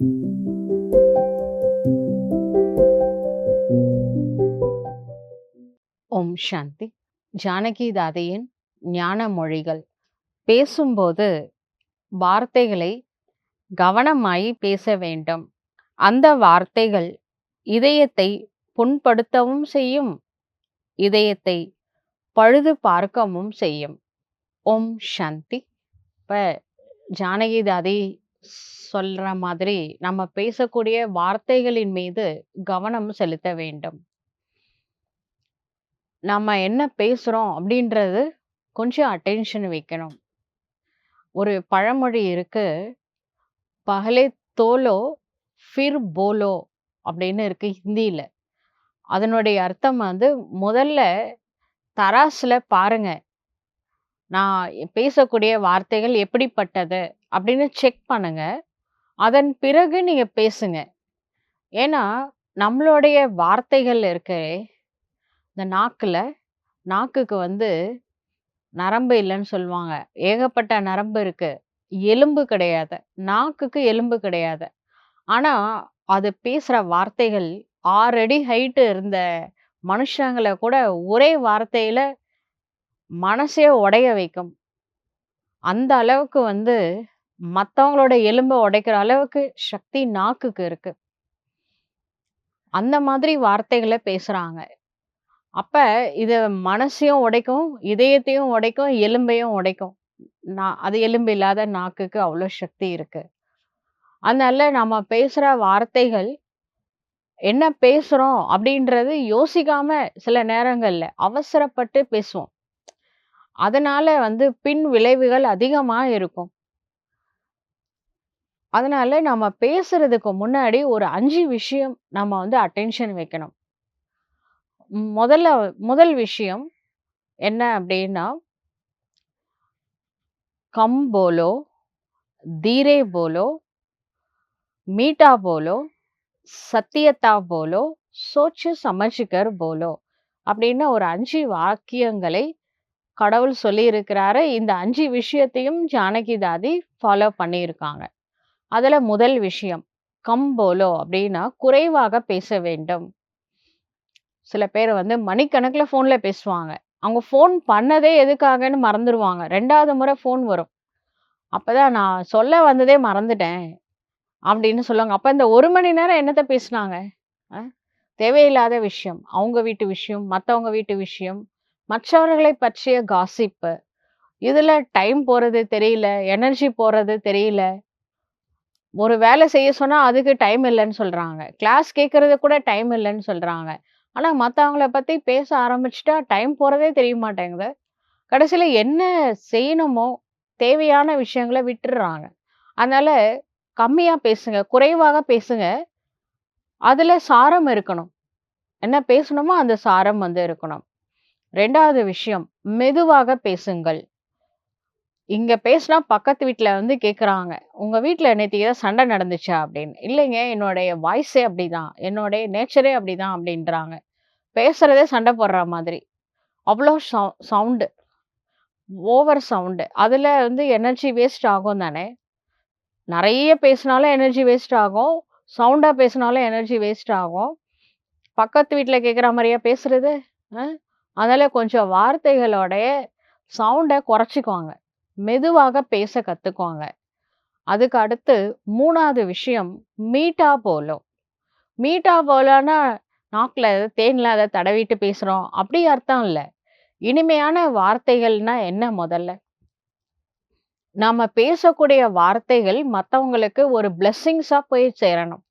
ஓம் சாந்தி. ஜானகி தாதையின் ஞான மொழிகள். பேசும்போது வார்த்தைகளை கவனமாய் பேச வேண்டும். அந்த வார்த்தைகள் இதயத்தை புண்படுத்தவும் செய்யும். இதயத்தை பழுது பார்க்கவும் செய்யும். ஓம் சாந்தி. இப்போ ஜானகி சொல்ற மாதிரி நம்ம பேசக்கூடிய வார்த்தைகளின் மீது கவனம் செலுத்த வேண்டும். நம்ம என்ன பேசுறோம் அப்படின்றது கொஞ்சம் அட்டென்ஷன் வைக்கணும். ஒரு பழமொழி இருக்கு பகலே தோலோ ஃபிர் போலோ அப்படின்னு இருக்கு ஹிந்தியில. அதனுடைய அர்த்தம் வந்து முதல்ல தராசுல பாருங்க. நான் பேசக்கூடிய வார்த்தைகள் எப்படிப்பட்டது அப்படின்னு செக் பண்ணுங்க. அதன் பிறகு நீங்க பேசுங்க. ஏன்னா நம்மளுடைய வார்த்தைகள் இருக்கே இந்த நாக்கில் நாக்குக்கு வந்து நரம்பு இல்லைன்னு சொல்லுவாங்க. ஏகப்பட்ட நரம்பு இருக்கு. எலும்பு கிடையாது. நாக்குக்கு எலும்பு கிடையாது. ஆனால் அது பேசுகிற வார்த்தைகள் ஆறு அடி ஹைட்டு இருந்த மனுஷங்களை கூட ஒரே வார்த்தையில் மனசே உடைய வைக்கும். அந்த அளவுக்கு வந்து மற்றவங்களோட எலும்பை உடைக்கிற அளவுக்கு சக்தி நாக்குக்கு இருக்கு. அந்த மாதிரி வார்த்தைகளை பேசுறாங்க. அப்ப இது மனசையும் உடைக்கும் இதயத்தையும் உடைக்கும் எலும்பையும் உடைக்கும். நான் அது எலும்பு இல்லாத நாக்குக்கு அவ்வளோ சக்தி இருக்கு. அதனால நம்ம பேசுற வார்த்தைகள் என்ன பேசுறோம் அப்படின்றது யோசிக்காம சில நேரங்கள்ல அவசரப்பட்டு பேசுவோம். அதனால வந்து பின் விளைவுகள் அதிகமா இருக்கும். அதனால நம்ம பேசுறதுக்கு முன்னாடி ஒரு அஞ்சு விஷயம் நம்ம வந்து அட்டென்ஷன் வைக்கணும். முதல்ல முதல் விஷயம் என்ன அப்படின்னா கம் போலோ தீரே போலோ மீட்டா போலோ சத்தியத்தா போலோ சோச்சு சமஜிகர் போலோ அப்படின்னு ஒரு அஞ்சு வாக்கியங்களை கடவுள் சொல்லி இருக்கிறாரு இந்த அஞ்சு விஷயத்தையும் ஜானகி தாதி ஃபாலோ பண்ணியிருக்காங்க. அதுல முதல் விஷயம் கம் போலோ அப்படின்னா குறைவாக பேச வேண்டும். சில பேர் வந்து மணிக்கணக்கில் ஃபோனில் பேசுவாங்க. அவங்க ஃபோன் பண்ணதே எதுக்காகன்னு மறந்துடுவாங்க ரெண்டாவது முறை ஃபோன் வரும். அப்பதான் நான் சொல்ல வந்ததே மறந்துட்டேன் அப்படின்னு சொல்லுவாங்க. அப்போ இந்த ஒரு மணி நேரம் என்னத்தை பேசுனாங்க? தேவையில்லாத விஷயம் அவங்க வீட்டு விஷயம் மற்றவங்க வீட்டு விஷயம் மற்றவர்களை பற்றிய காசிப்பு இதில் டைம் போகிறது தெரியல எனர்ஜி போகிறது தெரியல. ஒரு வேலை செய்ய சொன்னால் அதுக்கு டைம் இல்லைன்னு சொல்கிறாங்க கிளாஸ் கேட்குறது கூட டைம் இல்லைன்னு சொல்கிறாங்க ஆனால் மற்றவங்கள பற்றி பேச ஆரம்பிச்சிட்டா டைம் போகிறதே தெரிய மாட்டேங்குது. கடைசியில் என்ன செய்யணுமோ, தேவையான விஷயங்கள விட்டுடுறாங்க அதனால் கம்மியாக பேசுங்க. குறைவாக பேசுங்க. அதில் சாரம் இருக்கணும். என்ன பேசணுமோ அந்த சாரம் வந்து இருக்கணும். ரெண்டாவது விஷயம், மெதுவாக பேசுங்கள். இங்க பேசினா பக்கத்து வீட்டில் வந்து கேட்குறாங்க. "உங்க வீட்டில் நேற்று ஏதாவது சண்டை நடந்துச்சா?" அப்படின்னு. "இல்லைங்க, என்னுடைய வாய்ஸே அப்படிதான். என்னுடைய நேச்சரே அப்படிதான்" அப்படின்றாங்க. பேசுறதே சண்டை போடுற மாதிரி. அவ்வளோ சவு சவுண்டு. Over sound. அதில் வந்து எனர்ஜி வேஸ்ட் ஆகும் தானே! நிறைய பேசினாலும் எனர்ஜி வேஸ்ட் ஆகும். சவுண்டாக பேசினாலும் எனர்ஜி வேஸ்ட் ஆகும். பக்கத்து வீட்டில் கேட்குற மாதிரியா பேசுறது? அதனால் கொஞ்சம் வார்த்தைகளோடைய சவுண்டை குறைச்சிக்குவாங்க மெதுவாக பேச கத்துக்குவாங்க அதுக்கு அடுத்து மூணாவது விஷயம் மீட்டா போலோ. மீட்டா போலோன்னா நாக்குல தேன்ல அதை தடவிட்டு பேசுறோம். அப்படி அர்த்தம் இல்ல. இனிமையான வார்த்தைகள்னா என்ன முதல்ல? நாம பேசக்கூடிய வார்த்தைகள் மத்தவங்களுக்கு ஒரு பிளெஸ்ஸிங்ஸாக போய் சேரணும்.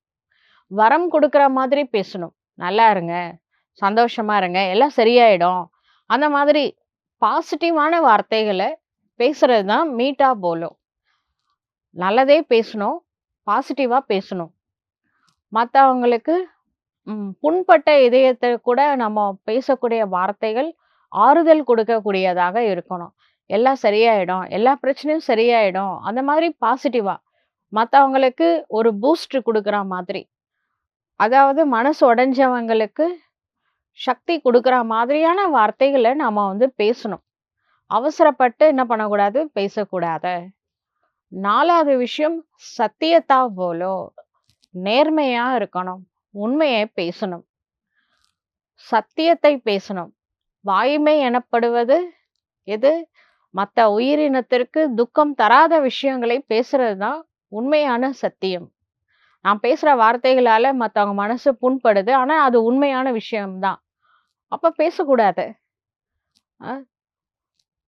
வரம் கொடுக்குற மாதிரி பேசணும். "நல்லா இருங்க. சந்தோஷமா இருங்க. எல்லாம் சரியாயிடும்." அந்த மாதிரி பாசிட்டிவான வார்த்தைகளை பேசுறது தான் மீட்டா போலோ. நல்லதே பேசணும். பாசிட்டிவாக பேசணும். மற்றவங்களுக்கு புண்பட்ட இதயத்தை கூட நம்ம பேசக்கூடிய வார்த்தைகள் ஆறுதல் கொடுக்கக்கூடியதாக இருக்கணும். "எல்லாம் சரியாயிடும். எல்லா பிரச்சனையும் சரியாயிடும்." அந்த மாதிரி பாசிட்டிவாக மற்றவங்களுக்கு ஒரு பூஸ்ட் கொடுக்குற மாதிரி. அதாவது மனசு உடைஞ்சவங்களுக்கு சக்தி கொடுக்குற மாதிரியான வார்த்தைகளை நாம் வந்து பேசணும். அவசரப்பட்டு என்ன பண்ணக்கூடாது? பேசக்கூடாது. நாலாவது விஷயம் சத்தியத்தா போலோ. நேர்மையா இருக்கணும். உண்மையை பேசணும். சத்தியத்தை பேசணும். வாய்மை எனப்படுவது எது? மற்ற உயிரினத்திற்கு துக்கம் தராத விஷயங்களை பேசுறது தான் உண்மையான சத்தியம். நான் பேசுகிற வார்த்தைகளால் மற்றவங்க மனசு புண்படுது. ஆனால் அது உண்மையான விஷயம் தான். பேசக்கூடாது.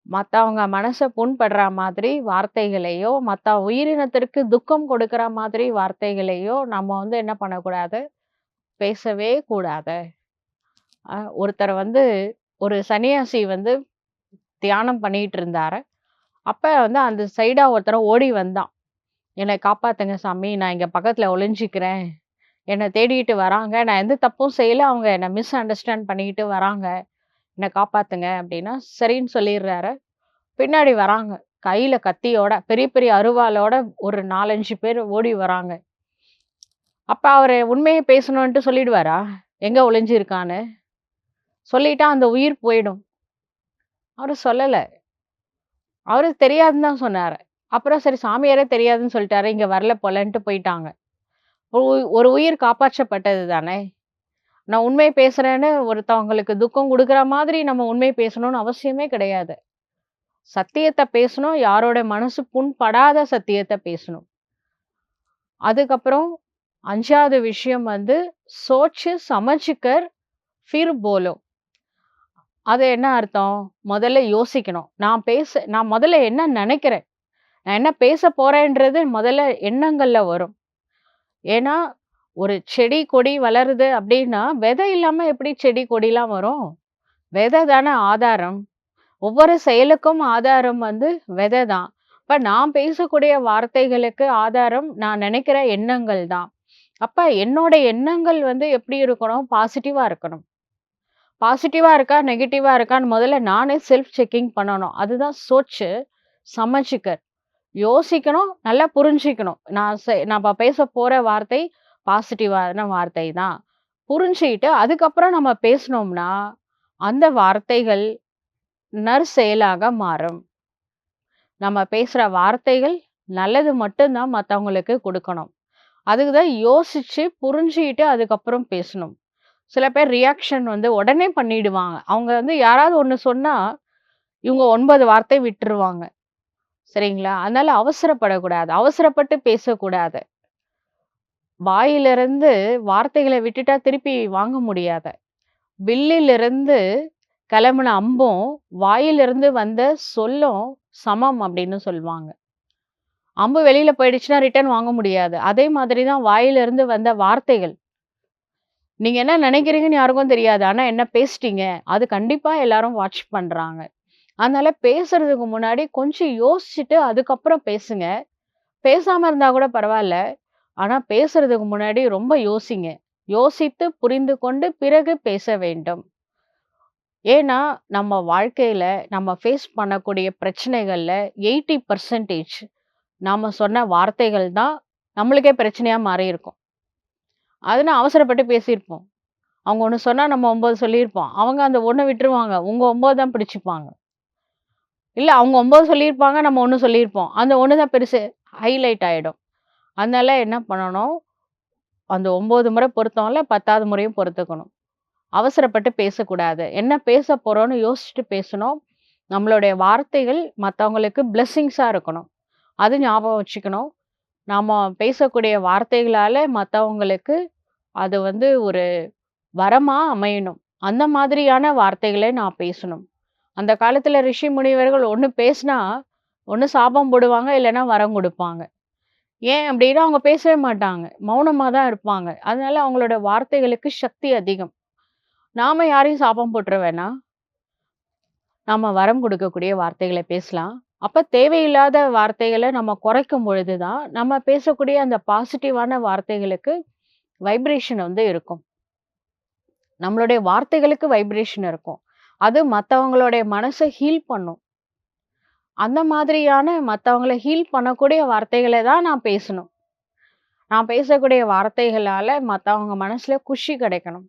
மற்றவங்க மனசை புண்படுற மாதிரி வார்த்தைகளையோ, மற்ற உயிரினத்திற்கு துக்கம் கொடுக்குற மாதிரி வார்த்தைகளையோ நம்ம வந்து என்ன பண்ணக்கூடாது? பேசவே கூடாது. ஒருத்தர் வந்து ஒரு சன்னியாசி வந்து தியானம் பண்ணிட்டு இருந்தாரு. அப்போ வந்து அந்த சைடாக ஒருத்தர் ஓடி வந்தான். என்னை காப்பாத்துங்க சாமி. நான் இங்கே பக்கத்தில் ஒளிஞ்சிக்கிறேன் என்னை தேடிட்டு வராங்க. நான் எந்த தப்பும் செய்யலை அவங்க என்னை மிஸ் அண்டர்ஸ்டாண்ட் பண்ணிக்கிட்டு வராங்க. என்னை காப்பாத்துங்க" அப்படின்னா, சரின்னு சொல்லிடுறாரு. பின்னாடி வராங்க. கையில கத்தியோட, பெரிய பெரிய அருவாளோட ஒரு 4, 5 பேர் ஓடி வராங்க. அப்ப அவரு உண்மையை பேசணுன்ட்டு சொல்லிடுவாரா? எங்க ஒளிஞ்சிருக்கான்னு? சொல்லிட்டா அந்த உயிர் போயிடும். அவரு சொல்லல. அவரு தெரியாதுன்னு தான் சொன்னார் அப்புறம் சரி சாமியாரே தெரியாதுன்னு சொல்லிட்டாரு. இங்க வரல போலன்ட்டு போயிட்டாங்க. ஒரு உயிர் காப்பாற்றப்பட்டது தானே! நான் உண்மை பேசுகிறேன்னு ஒருத்தவங்களுக்கு துக்கம் கொடுக்குற மாதிரி நம்ம உண்மை பேசணும்னு அவசியமே கிடையாது. சத்தியத்தை பேசணும். யாரோட மனசு புண்படாத சத்தியத்தை பேசணும். அதுக்கப்புறம் அஞ்சாவது விஷயம் வந்து சோச்சு சமஜ்கர் ஃபிர் போலோ. அது என்ன அர்த்தம்? முதல்ல யோசிக்கணும். நான் பேச நான் முதல்ல என்ன நினைக்கிறேன் நான் என்ன பேச போறேன்றது முதல்ல எண்ணங்களில் வரும். ஏன்னா, ஒரு செடி, கொடி வளருது அப்படின்னா, விதை இல்லாமல் எப்படி செடி, கொடிலாம் வரும்? விதை தானே ஆதாரம். ஒவ்வொரு செயலுக்கும் ஆதாரம் வந்து விதை தான். இப்போ நான் பேசக்கூடிய வார்த்தைகளுக்கு ஆதாரம் நான் நினைக்கிற எண்ணங்கள் தான். அப்போ என்னோட எண்ணங்கள் வந்து எப்படி இருக்கணும்? பாசிட்டிவாக இருக்கணும். பாசிட்டிவாக இருக்கா? நெகட்டிவாக இருக்கான்னு முதல்ல நானே செல்ஃப் செக்கிங் பண்ணணும். அதுதான் சோச்சு சமைச்சிக்க யோசிக்கணும். நல்லா புரிஞ்சுக்கணும். நான் செ நான் பேச போகிற வார்த்தை பாசிட்டிவான வார்த்தை தான். புரிஞ்சுக்கிட்டு அதுக்கப்புறம் நம்ம பேசுனோம்னா, அந்த வார்த்தைகள் நற்செயலாக மாறும். நம்ம பேசுற வார்த்தைகள் நல்லது மட்டும்தான் மற்றவங்களுக்கு கொடுக்கணும் அதுக்கு தான் யோசிச்சு, புரிஞ்சுக்கிட்டு அதுக்கப்புறம் பேசணும். சில பேர் ரியாக்ஷன் வந்து உடனே பண்ணிடுவாங்க. அவங்க வந்து யாராவது ஒன்று சொன்னா, இவங்க ஒன்பது வார்த்தை விட்டுருவாங்க. சரிங்களா? அதனால அவசரப்படக்கூடாது. அவசரப்பட்டு பேசக்கூடாது. வாயிலிருந்து வார்த்தைகளை விட்டுட்டா திருப்பி வாங்க முடியாத வில்லிலிருந்து கிளம்புன அம்பும், வாயிலிருந்து வந்த சொல்லும் சமம் அப்படின்னு சொல்லுவாங்க அம்பு வெளியில போயிடுச்சுன்னா ரிட்டர்ன் வாங்க முடியாது. அதே மாதிரி தான் வாயிலிருந்து வந்த வார்த்தைகள். நீங்க என்ன நினைக்கிறீங்கன்னு யாருக்கும் தெரியாது. ஆனா என்ன பேசிட்டீங்க? அது கண்டிப்பா எல்லாரும் வாட்ச் பண்றாங்க. அதனால பேசுறதுக்கு முன்னாடி கொஞ்சம் யோசிச்சுட்டு அதுக்கப்புறம் பேசுங்க. பேசாம இருந்தா கூட பரவாயில்ல ஆனால் பேசுறதுக்கு முன்னாடி ரொம்ப யோசிங்க. யோசித்து புரிந்து கொண்டு பிறகு பேச வேண்டும். ஏன்னா, நம்ம வாழ்க்கையில் நம்ம ஃபேஸ் பண்ணக்கூடிய பிரச்சனைகளில் எயிட்டி பர்சன்டேஜ் நாம் சொன்ன வார்த்தைகள் தான் நம்மளுக்கே பிரச்சனையாக மாறியிருக்கும். அதுனா அவசரப்பட்டு பேசியிருப்போம். அவங்க ஒன்று சொன்னால் நம்ம ஒம்பது சொல்லியிருப்போம். அவங்க அந்த ஒன்று விட்டுருவாங்க. உங்கள் ஒம்பது தான் பிடிச்சிப்பாங்க இல்லை அவங்க ஒம்பது சொல்லியிருப்பாங்க. நம்ம ஒன்று சொல்லியிருப்போம். அந்த ஒன்று தான் பெருசு ஹைலைட் ஆகிடும் அதனால என்ன பண்ணணும்? அந்த ஒம்பது முறை பொறுத்தோம்ல 10வது முறையும் பொறுத்துக்கணும். அவசரப்பட்டு பேசக்கூடாது. என்ன பேச போகிறோன்னு யோசிச்சுட்டு பேசணும். நம்மளுடைய வார்த்தைகள் மற்றவங்களுக்கு பிளெஸ்ஸிங்ஸாக இருக்கணும். அது ஞாபகம் வச்சுக்கணும். நாம் பேசக்கூடிய வார்த்தைகளால் மற்றவங்களுக்கு அது வந்து ஒரு வரமாக அமையணும். அந்த மாதிரியான வார்த்தைகளை நான் பேசணும். அந்த காலத்தில் ரிஷி முனிவர்கள் ஒன்று பேசினா, ஒன்று சாபம் போடுவாங்க, இல்லைன்னா வரம் கொடுப்பாங்க ஏன் அப்படின்னா, அவங்க பேசவே மாட்டாங்க. மௌனமாக தான் இருப்பாங்க. அதனால அவங்களோட வார்த்தைகளுக்கு சக்தி அதிகம். நாம் யாரையும் சாபம் போட்டுற வேணாம். நம்ம வரம் கொடுக்கக்கூடிய வார்த்தைகளை பேசலாம். அப்போ தேவையில்லாத வார்த்தைகளை நம்ம குறைக்கும் பொழுது தான், நம்ம பேசக்கூடிய அந்த பாசிட்டிவான வார்த்தைகளுக்கு வைப்ரேஷன் வந்து இருக்கும். நம்மளுடைய வார்த்தைகளுக்கு வைப்ரேஷன் இருக்கும். அது மற்றவங்களுடைய மனசை ஹீல் பண்ணும். அந்த மாதிரியான மற்றவங்கள ஹீல் பண்ணக்கூடிய வார்த்தைகளை தான் நான் பேசணும். நான் பேசக்கூடிய வார்த்தைகளால் மற்றவங்க மனசில் குஷி கிடைக்கணும்.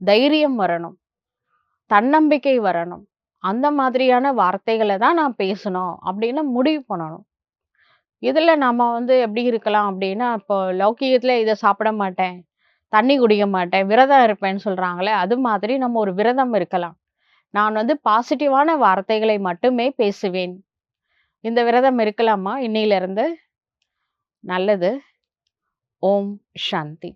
தைரியம் வரணும். தன்னம்பிக்கை வரணும். அந்த மாதிரியான வார்த்தைகளை தான் நான் பேசணும் அப்படின்னு முடிவு பண்ணணும். இதில் நம்ம வந்து எப்படி இருக்கலாம் அப்படின்னா, இப்போ லௌக்கியத்தில் இதை சாப்பிட மாட்டேன், தண்ணி குடிக்க மாட்டேன், விரதம் இருப்பேன்னு சொல்கிறாங்களே அது மாதிரி நம்ம ஒரு விரதம் இருக்கலாம். நான் வந்து பாசிட்டிவான வார்த்தைகளை மட்டுமே பேசுவேன். இந்த விரதம் இருக்கலாமா இன்னையிலிருந்து? நல்லது. ஓம் சாந்தி.